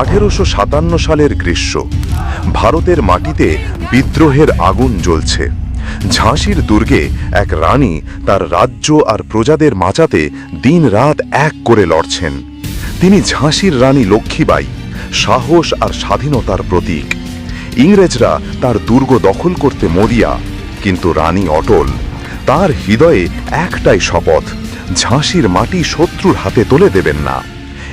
আঠেরোশো সাতান্ন সালের গ্রীষ্ম। ভারতের মাটিতে বিদ্রোহের আগুন জ্বলছে। ঝাঁসির দুর্গে এক রানী তার রাজ্য আর প্রজাদের মাচাতে দিন রাত এক করে লড়ছেন। তিনি ঝাঁসির রানী লক্ষ্মীবাই, সাহস আর স্বাধীনতার প্রতীক। ইংরেজরা তার দুর্গ দখল করতে মরিয়া, কিন্তু রানী অটল তার হৃদয়ে একটাই শপথ, ঝাঁসির মাটি শত্রুর হাতে তুলে দেবেন না।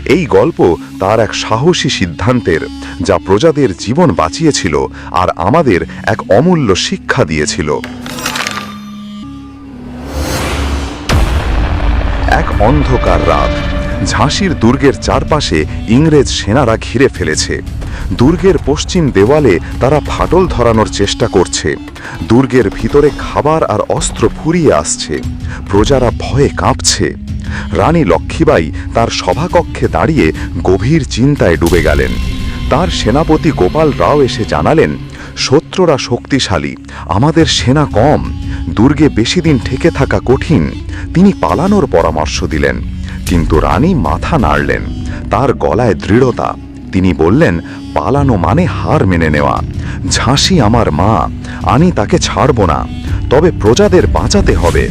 এই গল্প তার এক সাহসী সিদ্ধান্তের, যা প্রজাদের জীবন বাঁচিয়েছিল আর আমাদের এক অমূল্য শিক্ষা দিয়েছিল। এক অন্ধকার রাত, ঝাঁসির দুর্গের চারপাশে ইংরেজ সেনারা ঘিরে ফেলেছে। দুর্গের পশ্চিম দেওয়ালে তারা ফাটল ধরানোর চেষ্টা করছে। দুর্গের ভিতরে খাবার আর অস্ত্র ফুরিয়ে আসছে। প্রজারা ভয়ে কাঁপছে। রানী লক্ষ্মীবাই তার সভাকক্ষে দাঁড়িয়ে গভীর চিন্তায় ডুবে গেলেন। তার সেনাপতি গোপাল রাও এসে জানালেন, শত্রুরা শক্তিশালী, আমাদের সেনা কম, দুর্গে বেশি দিন ঠেকে থাকা কঠিন, তিনি পালানোর পরামর্শ দিলেন। কিন্তু রানী মাথা নাড়লেন, তার গলায় দৃঢ়তা। তিনি বললেন, পালানো মানে হার মেনে নেওয়া, ঝাঁসি আমার মা, আমি তাকে ছাড়ব না, তবে প্রজাদের বাঁচাতে হবে।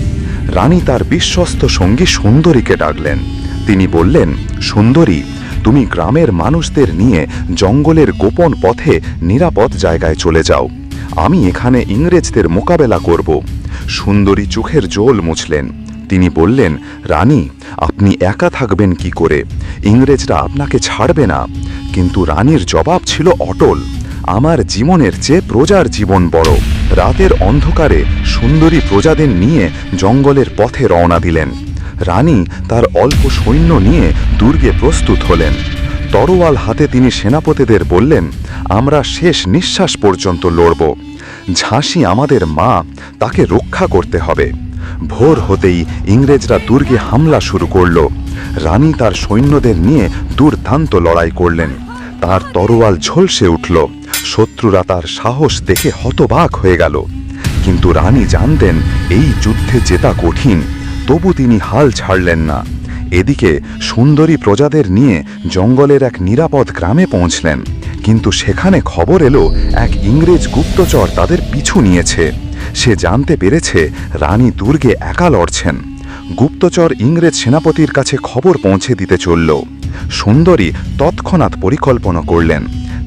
রানী তার বিশ্বস্ত সঙ্গী সুন্দরীকে ডাকলেন। তিনি বললেন, সুন্দরী, তুমি গ্রামের মানুষদের নিয়ে জঙ্গলের গোপন পথে নিরাপদ জায়গায় চলে যাও। আমি এখানে ইংরেজদের মোকাবেলা করব। সুন্দরী চোখের জল মুছলেন। তিনি বললেন, রানী, আপনি একা থাকবেন কি করে? ইংরেজরা আপনাকে ছাড়বে না। কিন্তু রানীর জবাব ছিল অটল। আমার জীবনের চেয়ে প্রজার জীবন বড়। রাতের অন্ধকারে সুন্দরী প্রজাদের নিয়ে জঙ্গলের পথে রওনা দিলেন। রানী তার অল্প সৈন্য নিয়ে দুর্গে প্রস্তুত হলেন। তরোয়াল হাতে তিনি সেনাপতিদের বললেন, আমরা শেষ নিঃশ্বাস পর্যন্ত লড়ব। ঝাঁসি আমাদের মা, তাকে রক্ষা করতে হবে। ভোর হতেই ইংরেজরা দুর্গে হামলা শুরু করল। রানী তার সৈন্যদের নিয়ে দুর্দান্ত লড়াই করলেন। তার তরোয়াল ঝলসে উঠল। শত্রুরা তার সাহস দেখে হতবাক হয়ে গেল। কিন্তু রানী জানতেন, এই যুদ্ধে জেতা কঠিন, তবু তিনি হাল ছাড়লেন না। এদিকে সুন্দরী প্রজাদের নিয়ে জঙ্গলের এক নিরাপদ গ্রামে পৌঁছলেন। কিন্তু সেখানে খবর এলো, এক ইংরেজ গুপ্তচর তাদের পিছু নিয়েছে। সে জানতে পেরেছে, রানী দুর্গে একা লড়ছেন। গুপ্তচর ইংরেজ সেনাপতির কাছে খবর পৌঁছে দিতে চলল। সুন্দরী তৎক্ষণাৎ পরিকল্পনা করলেন।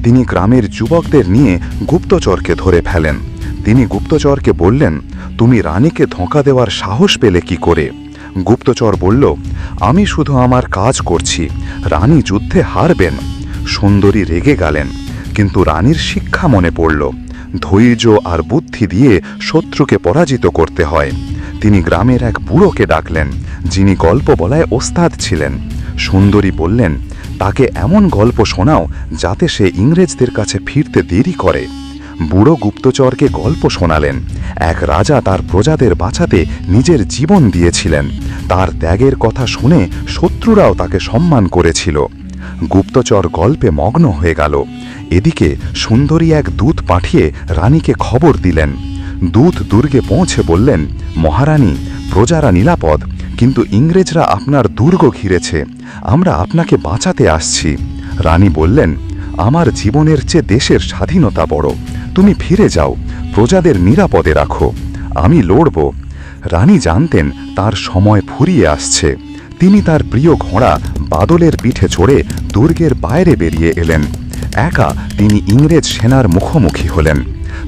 তিনি গ্রামের যুবকদের নিয়ে গুপ্তচরকে ধরে ফেলেন। তিনি গুপ্তচরকে বললেন, তুমি রানীকে ধোঁকা দেওয়ার সাহস পেলে কি করে? গুপ্তচর বলল, আমি শুধু আমার কাজ করছি, রানী যুদ্ধে হারবেন। সুন্দরী রেগে গেলেন, কিন্তু রানীর শিক্ষা মনে পড়ল। ধৈর্য আর বুদ্ধি দিয়ে শত্রুকে পরাজিত করতে হয়। তিনি গ্রামের এক বুড়োকে ডাকলেন, যিনি গল্প বলায় ওস্তাদ ছিলেন। সুন্দরী বললেন, তাকে এমন গল্প শোনাও যাতে সে ইংরেজদের কাছে ফিরতে দেরি করে। বুড়ো গুপ্তচরকে গল্প শোনালেন। এক রাজা তার প্রজাদের বাঁচাতে নিজের জীবন দিয়েছিলেন। তার ত্যাগের কথা শুনে শত্রুরাও তাকে সম্মান করেছিল। গুপ্তচর গল্পে মগ্ন হয়ে গেল। এদিকে সুন্দরী এক দূত পাঠিয়ে রানীকে খবর দিলেন। দূত দুর্গে পৌঁছে বললেন, মহারানী, প্রজারা নিরাপদ। কিন্তু ইংরেজরা আপনার দুর্গ ঘিরেছে। আমরা আপনাকে বাঁচাতে আসছি। রানী বললেন, আমার জীবনের চেয়ে দেশের স্বাধীনতা বড়। তুমি ফিরে যাও, প্রজাদের নিরাপদে রাখো। আমি লড়ব। রানী জানতেন তার সময় ফুরিয়ে আসছে। তিনি তার প্রিয় ঘোড়া বাদলের পিঠে চড়ে দুর্গের বাইরে বেরিয়ে এলেন। একা তিনি ইংরেজ সেনার মুখোমুখি হলেন।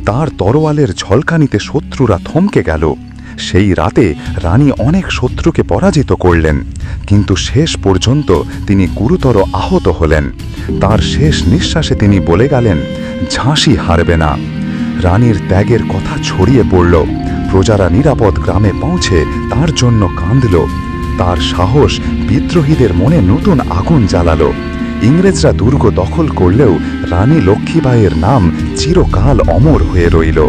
তার তরোয়ালের ঝলকানিতে শত্রুরা থমকে গেল। সেই রাতে রানী অনেক শত্রুকে পরাজিত করলেন, কিন্তু শেষ পর্যন্ত তিনি গুরুতর আহত হলেন। তার শেষ নিঃশ্বাসে তিনি বলে গেলেন, ঝাঁসি হারবে না। রানীর ত্যাগের কথা ছড়িয়ে পড়ল। প্রজারা নিরাপদ গ্রামে পৌঁছে তার জন্য কাঁদল। তার সাহস বিদ্রোহীদের মনে নতুন আগুন জ্বালালো। ইংরেজরা দুর্গ দখল করলেও রানী লক্ষ্মীবাইয়ের নাম চিরকাল অমর হয়ে রইল।